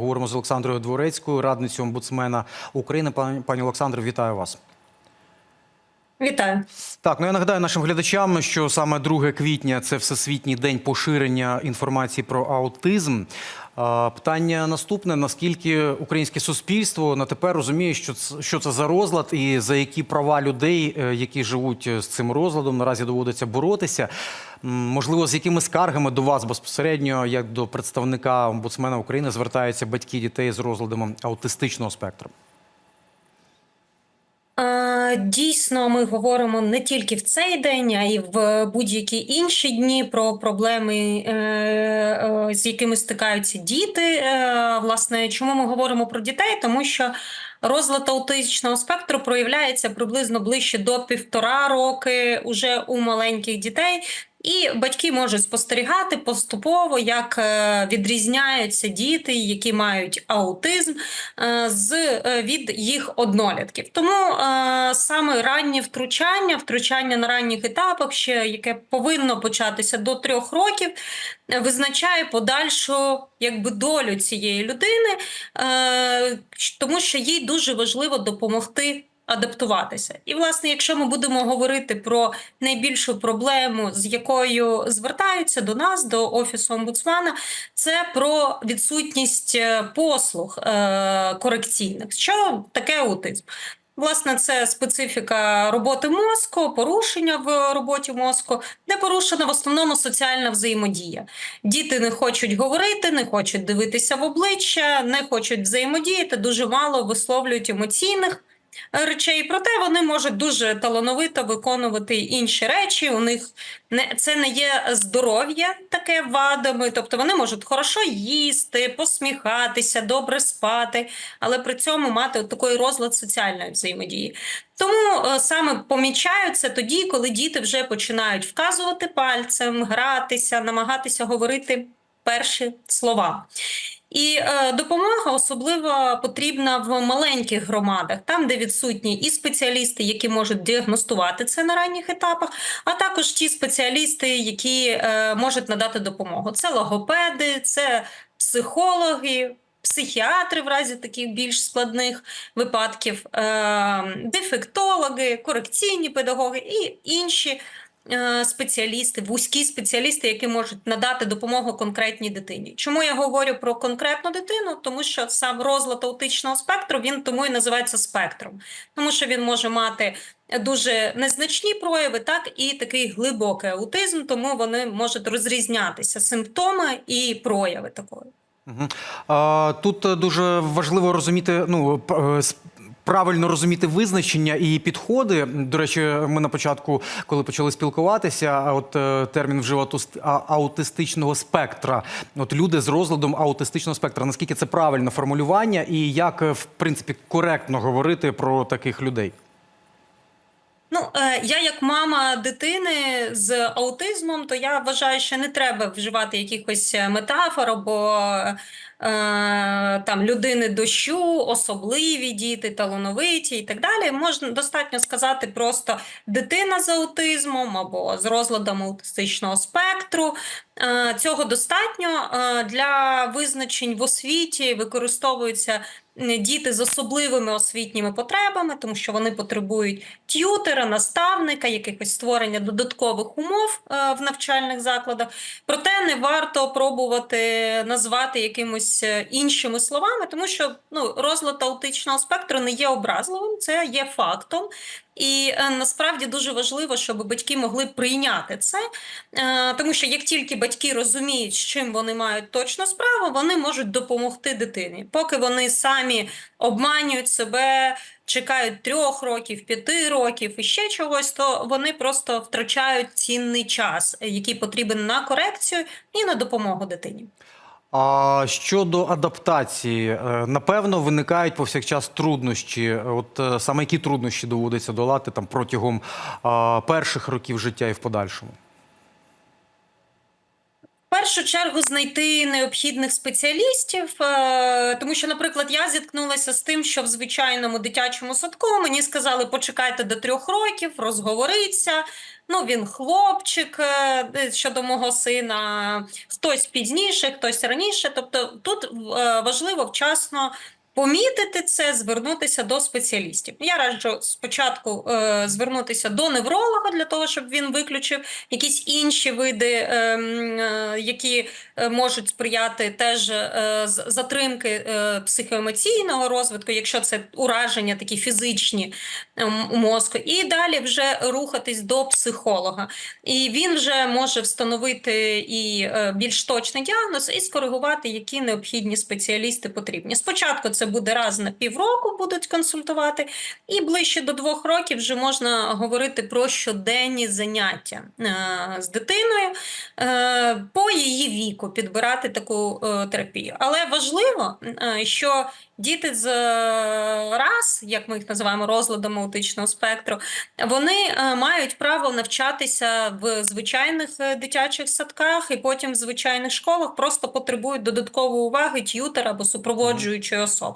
Говоримо з Олександрою Дворецькою, радницею омбудсмена України. Пані, Олександро, вітаю вас. Вітаю. Так, ну я нагадаю нашим глядачам, що саме 2 квітня це всесвітній день поширення інформації про аутизм. А, Питання наступне: наскільки українське суспільство на тепер розуміє, що це, що це за розлад, і за які права людей, е, які живуть з цим розладом, наразі доводиться боротися. Можливо, з якими скаргами до вас безпосередньо, як до представника омбудсмена України, звертаються батьки дітей з розладом аутистичного спектру? Е, Дійсно, ми говоримо не тільки в цей день, а й в будь-які інші дні про проблеми, е, е, з якими стикаються діти. Е, Власне, чому ми говоримо про дітей? Тому що розлад аутичного спектру проявляється приблизно ближче до півтора роки уже у маленьких дітей. І батьки можуть спостерігати поступово, як е, відрізняються діти, які мають аутизм е, з е, від їх однолітків. Тому саме раннє втручання, втручання на ранніх етапах, ще яке повинно початися до трьох років, визначає подальшу якби долю цієї людини, тому що їй дуже важливо допомогти адаптуватися. І, власне, якщо ми будемо говорити про найбільшу проблему, з якою звертаються до нас, до офісу омбудсмана, це про відсутність е, послуг е, корекційних. Що таке аутизм? Власне, це специфіка роботи мозку, порушення в роботі мозку, де порушена в основному соціальна взаємодія. Діти не хочуть говорити, не хочуть дивитися в обличчя, не хочуть взаємодіяти, дуже мало висловлюють емоційних речей. Проте вони можуть дуже талановито виконувати інші речі. У них не це не є здоров'я таке вадами, тобто вони можуть хорошо їсти, посміхатися, добре спати, але при цьому мати от такий розлад соціальної взаємодії. Тому е, саме помічають це тоді, коли діти вже починають вказувати пальцем, гратися, намагатися говорити перші слова. І е, допомога особливо потрібна в маленьких громадах, там, де відсутні і спеціалісти, які можуть діагностувати це на ранніх етапах, а також ті спеціалісти, які е, можуть надати допомогу. Це логопеди, це психологи. Психіатри в разі таких більш складних випадків, е, дефектологи, корекційні педагоги і інші спеціалісти, вузькі спеціалісти, які можуть надати допомогу конкретній дитині. Чому я говорю про конкретну дитину? Тому що сам розлад аутичного спектру він тому і називається спектром, тому що він може мати дуже незначні прояви, так і такий глибокий аутизм, тому вони можуть розрізнятися симптоми і прояви такої. Тут е, дуже важливо розуміти, ну е, правильно розуміти визначення і підходи. До речі, ми на початку, коли почали спілкуватися, от е, термін вжив аутист- аутистичного спектра. От люди з розладом аутистичного спектра. Наскільки це правильне формулювання, і як е, в принципі коректно говорити про таких людей? Ну, е, я як мама дитини з аутизмом, то я вважаю, що не треба вживати якихось метафор або там людини дощу, особливі діти, талановиті і так далі. Можна достатньо сказати просто дитина з аутизмом або з розладом аутистичного спектру. Е, Цього достатньо Е, для визначень в освіті використовуються діти з особливими освітніми потребами, тому що вони потребують т'ютера, наставника, якихось створення додаткових умов е, в навчальних закладах. Проте не варто пробувати назвати якимось е, іншими словами, тому що ну, розлад аутичного спектру не є образливим, це є фактом. І е, насправді дуже важливо, щоб батьки могли прийняти це, е, тому що як тільки батьки розуміють, з чим вони мають точно справу, вони можуть допомогти дитині. Поки вони самі обманюють себе, чекають трьох років, п'яти років і ще чогось, то вони просто втрачають цінний час, який потрібен на корекцію і на допомогу дитині. А щодо адаптації, е, напевно, виникають повсякчас труднощі. От е, саме які труднощі доводиться долати там протягом перших років життя і в подальшому? Першу чергу знайти необхідних спеціалістів, е, тому що, наприклад, я зіткнулася з тим, що в звичайному дитячому садку мені сказали, почекайте до трьох років, розговориться. Ну, він хлопчик е, щодо мого сина, хтось пізніше, хтось раніше. Тобто тут е, важливо вчасно помітити це, звернутися до спеціалістів. Я раджу спочатку е, звернутися до невролога для того, щоб він виключив якісь інші види, е, е, які е, можуть сприяти теж е, затримки е, психоемоційного розвитку, якщо це ураження такі фізичні ем, у мозку, і далі вже рухатись до психолога. І він вже може встановити і е, більш точний діагноз і скоригувати, які необхідні спеціалісти потрібні. Спочатку це буде раз на півроку, будуть консультувати, і ближче до двох років вже можна говорити про щоденні заняття е, з дитиною е, по її віку, підбирати таку е, терапію. Але важливо, що діти з раз, як ми їх називаємо, розладом аутичного спектру, вони мають право навчатися в звичайних дитячих садках і потім в звичайних школах, просто потребують додаткової уваги т'ютера або супроводжуючої особи.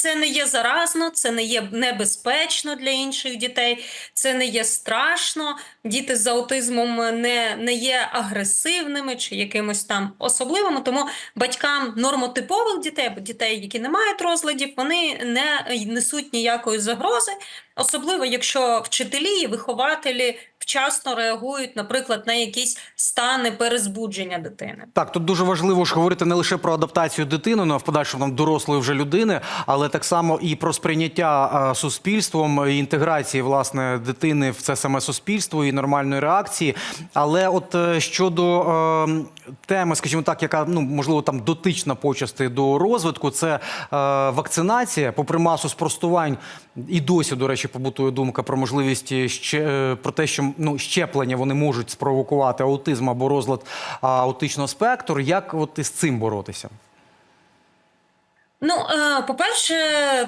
Це не є заразно, це не є небезпечно для інших дітей, це не є страшно. Діти з аутизмом не, не є агресивними чи якимось там особливими. Тому батькам нормотипових дітей або дітей, які не мають розладів, вони не несуть ніякої загрози, особливо якщо вчителі і вихователі вчасно реагують, наприклад, на якісь стани перезбудження дитини. Так, тут дуже важливо ж говорити не лише про адаптацію дитини, ну а в подальшому там дорослої вже людини, але так само і про сприйняття е, суспільством і інтеграції власне дитини в це саме суспільство і нормальної реакції. Але от е, щодо е, теми, скажімо так, яка ну можливо там дотична почасти до розвитку, це е, вакцинація, попри масу спростувань, і досі, до речі, побутує думка про можливість ще про те, що ну щеплення вони можуть спровокувати аутизм або розлад аутичного спектру. Як от із цим боротися? Ну, е, по-перше,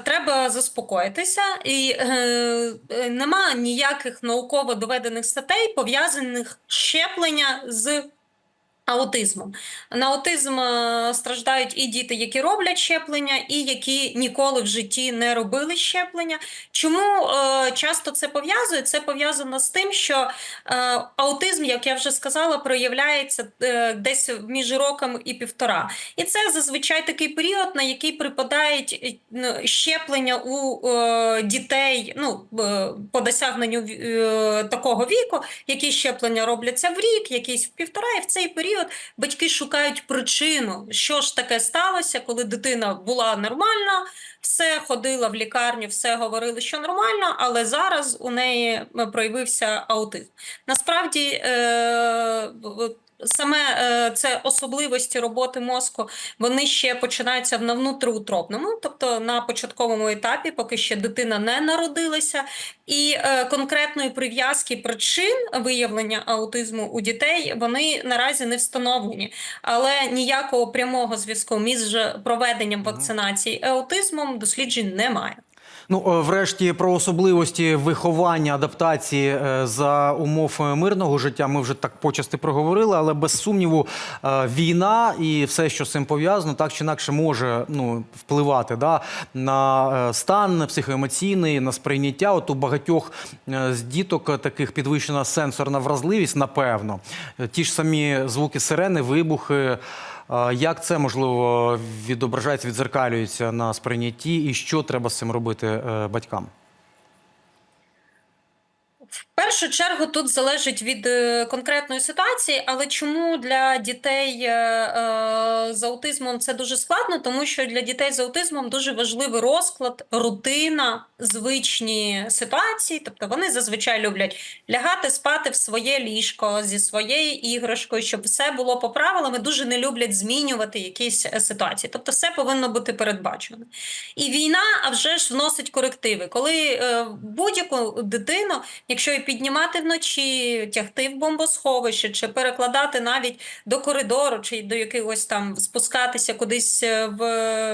треба заспокоїтися, і е, е, нема ніяких науково доведених статей, пов'язаних щеплення з аутизмом. На аутизм е, страждають і діти, які роблять щеплення, і які ніколи в житті не робили щеплення. Чому е, часто це пов'язує? Це пов'язано з тим, що е, аутизм, як я вже сказала, проявляється е, десь між роком і півтора. І це зазвичай такий період, на який припадають е, ну, щеплення у е, дітей ну, е, по досягненню е, такого віку, які щеплення робляться в рік, якісь в півтора, і в цей період батьки шукають причину, що ж таке сталося, коли дитина була нормальна, все ходила в лікарню, все говорили, що нормально, але зараз у неї е, проявився аутизм. Насправді. Е, Саме е, це особливості роботи мозку, вони ще починаються на внутриутробному, тобто на початковому етапі, поки ще дитина не народилася, і е, конкретної прив'язки причин виявлення аутизму у дітей вони наразі не встановлені, але ніякого прямого зв'язку між проведенням вакцинації і аутизмом досліджень немає. Ну, е, врешті, про особливості виховання, адаптації е, за умов е, мирного життя ми вже так почасти проговорили, але без сумніву, війна і все, що з цим пов'язано, так чи інакше може ну, впливати да, на стан психоемоційний, на сприйняття. От у багатьох з діток таких підвищена сенсорна вразливість, напевно. Ті ж самі звуки сирени, вибухи. Як це можливо відображається, відзеркалюється на сприйнятті, і що треба з цим робити е, батькам? Першу чергу тут залежить від е, конкретної ситуації, але чому для дітей е, е, з аутизмом це дуже складно? Тому що для дітей з аутизмом дуже важливий розклад, рутина, звичні ситуації. Тобто вони зазвичай люблять лягати спати в своє ліжко зі своєю іграшкою, щоб все було по правилам. і Дуже не люблять змінювати якісь ситуації. Тобто, все повинно бути передбачено. І війна, а вже ж вносить корективи. Коли будь-яку дитину, якщо її підняти піднімати вночі, тягти в бомбосховище, чи перекладати навіть до коридору, чи до якогось там спускатися кудись е, в,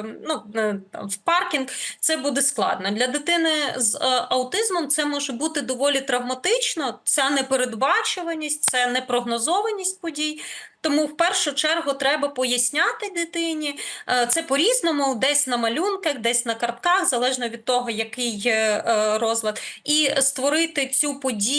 ну, е, в паркінг, це буде складно. Для дитини з е, аутизмом це може бути доволі травматично. Ця непередбачуваність, це непрогнозованість подій. Тому в першу чергу треба поясняти дитині. Це по-різному, десь на малюнках, десь на картках, залежно від того, який розлад, і створити цю подію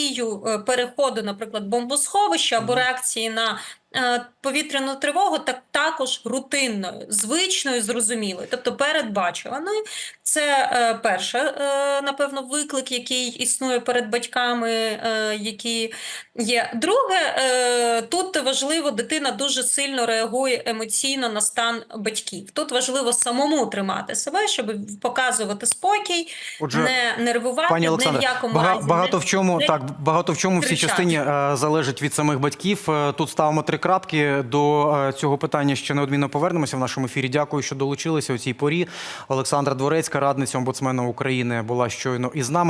е, переходу, наприклад, бомбосховища або реакції на. Е, Повітряну тривогу так також рутинною, звичною, зрозумілою, тобто передбачуваною. Це е, перше, е, напевно, виклик, який існує перед батьками, е, які є. Друге, е, тут важливо, дитина дуже сильно реагує емоційно на стан батьків. Тут важливо самому тримати себе, щоб показувати спокій, Отже, не нервувати, Пані ні в якому бага- разі. багато не- в чому не так багато в чому в цій частині е, залежить від самих батьків. Тут ставимо три крапки. До е, цього питання ще неодмінно повернемося в нашому ефірі. Дякую, що долучилися у цій порі. Олександра Дворецька, радниця омбудсмена України, була щойно із нами.